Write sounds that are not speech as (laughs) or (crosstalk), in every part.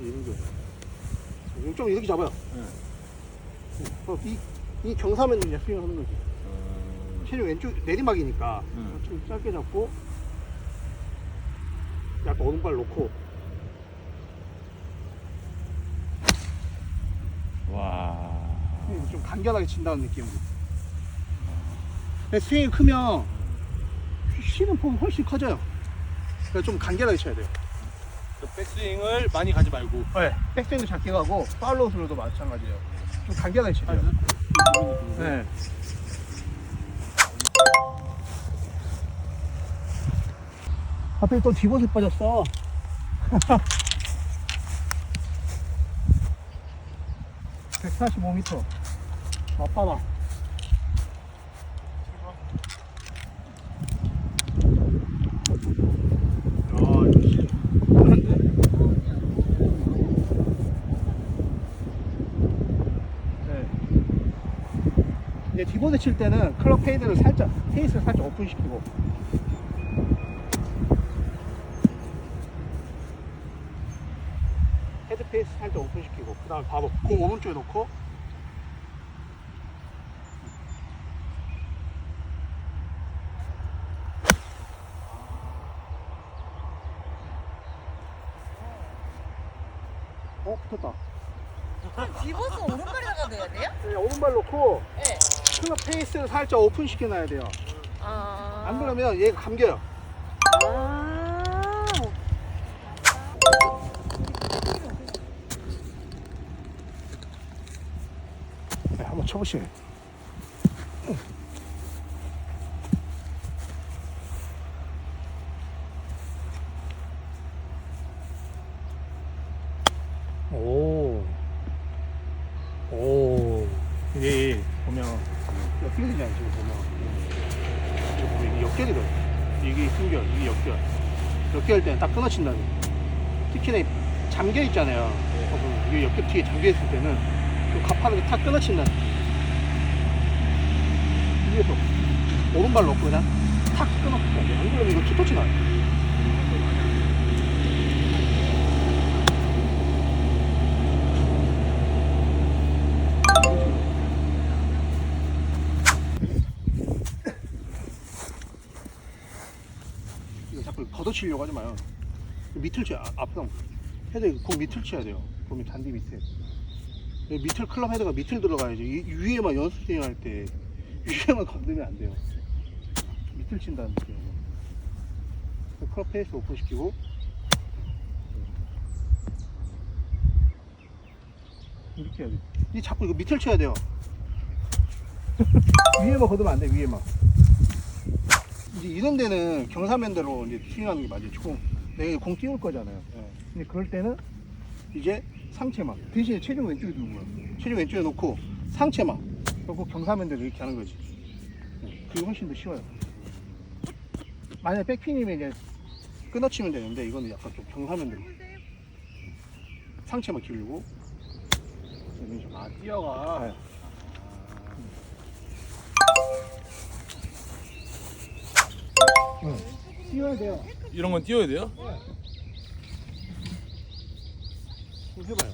이런 거. 이거 좀 이렇게 잡아요. 어, 이, 이 경사면 그냥 스윙하는 거지. 체중 왼쪽 내리막이니까 음. 좀 짧게 잡고 약간 오른발 놓고 와. 좀 간결하게 친다는 느낌으로. 근데 스윙이 크면 쉬는 폼 훨씬 커져요. 그러니까 좀 간결하게 쳐야 돼요. 그 백스윙을 많이 가지 말고. 네. 백스윙도 작게 가고 팔로우스로도 마찬가지예요. 좀 간결하게 쳐야 돼요. 네. 하필 또 뒤봇에 빠졌어. (laughs) (145m) 맞바다 디보드 칠 때는 클럽 페이드를 살짝 페이스를 살짝 오픈시키고. 헤드 페이스 살짝 오픈시키고 그 다음에 봐봐 공 오른쪽에 놓고. 어 붙었다 집어서 오른발에다가 넣어야 돼요? 네, 오른발 놓고 네. 클럽 페이스를 살짝 오픈 시켜 놔야 돼요 아. 안 그러면 얘가 감겨요 아. 네, 한번 쳐보시죠. 오. 오. 이게 보면 역결이잖아요, 지금 보면. 이거 보면 이게 역결이거든요. 이게 숨결, 이게 역결. 역결 때는 딱 끊어친다는 거예요. 특히나 이 잠겨 있잖아요. 어, 그럼 이게 역결 뒤에 잠겨 있을 때는 좀 가파르게 탁 끊어친다는 거예요. 위에서 오른발 놓고 그냥 탁 끊어야 돼. 안 그러면 이거 투터치 나요. 이거 자꾸 걷어치려고 하지 마요. 밑을 쳐, 아, 앞으로. 헤드 공 밑을 쳐야 돼요. 공이 잔디 밑에. 여기 밑을 클럽 헤드가 밑을 들어가야지. 이- 위에만 연습 스윙 할때 위에만 건드면 안 돼요. 밑을 친다는 느낌. 클럽 페이스 오픈 시키고. 이렇게 해야 돼. 이 자꾸 이거 밑을 쳐야 돼요. (laughs) 위에만 걷으면 안 돼. 위에만. 이제 이런 데는 경사면대로 이제 스윙하는 게 맞아요. 공, 내가 공 띄울 거잖아요. 근데 그럴 때는 이제 상체만 대신에 체중 왼쪽에 두는 거야. 체중 왼쪽에 놓고 상체만 그리고 경사면대로 이렇게 하는 거지. 네, 그게 훨씬 더 쉬워요. 만약 백핀이면 이제 끊어치면 되는데 이거는 약간 좀 경사면대로 상체만 기울이고 이런 식으로. 아, 뛰어가. 네. 응. 뛰어야 돼요. 이런 건 뛰어야 돼요? 한번 해봐요.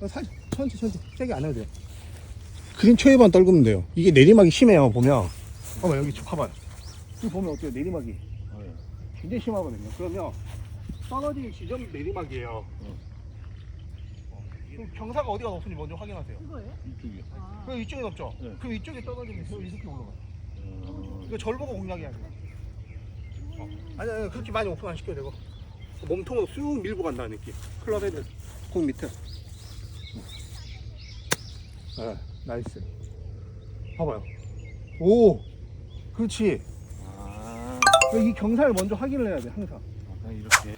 어, 살, 천천히, 천천히. 세게 안 해도 돼요. 그린 초에만 떨구면 돼요. 이게 내리막이 심해요, 보면. 봐봐, 여기 쭉 봐봐요. 여기 보면 어때요, 내리막이. 굉장히 심하거든요. 그러면 떨어질 지점 내리막이에요. 그럼 경사가 어디가 높은지 먼저 확인하세요. 이거예요? 이쪽이요. 아. 그럼 이쪽이 높죠? 네. 그럼 이쪽에 떨어지면 저 이렇게 올라가요. 이거 절 보고 공략해야 돼요. 어. 아니, 아니, 그렇게 많이 오픈 안 시켜도 되고. 몸통으로 쑥 밀고 간다는 느낌. 클럽 헤드. 공 밑에. 네, 나이스. 봐봐요. 오! 그렇지. 아, 이 경사를 먼저 확인을 해야 돼, 항상. 그냥 이렇게.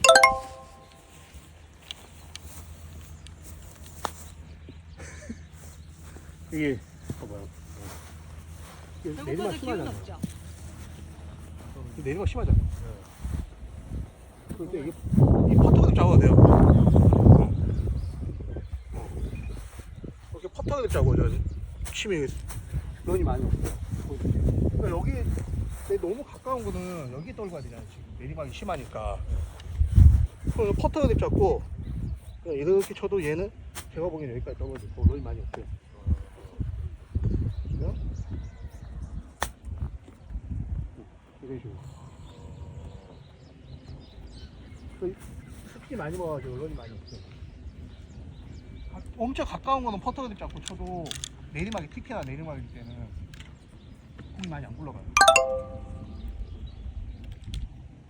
(laughs) 이게, 봐봐요. 이게 내리막 심하잖아. 없죠? 내리막 심하잖아. 그럴 때 이게, 이 퍼터가 잡아도 돼요. 어. 어. 이렇게 퍼터가 잡아줘야지. 힘이, 런이 많이 없어요. 그러니까 여기, 내 너무 가까운 거는 여기 떨궈야 되잖아요. 지금 내리막이 심하니까. 손을 퍼터 그립 잡고 그냥 이렇게 쳐도 얘는 제가 보기엔 여기까지 떨어지고 롤이 많이 없어요. 그냥 이런 식으로. 그 습기 많이 먹어가지고 롤이 많이 없어요. 가- 엄청 가까운 거는 퍼터 그립 잡고 쳐도 내리막이 특히나 내리막일 때는 공이 많이 안 굴러가요.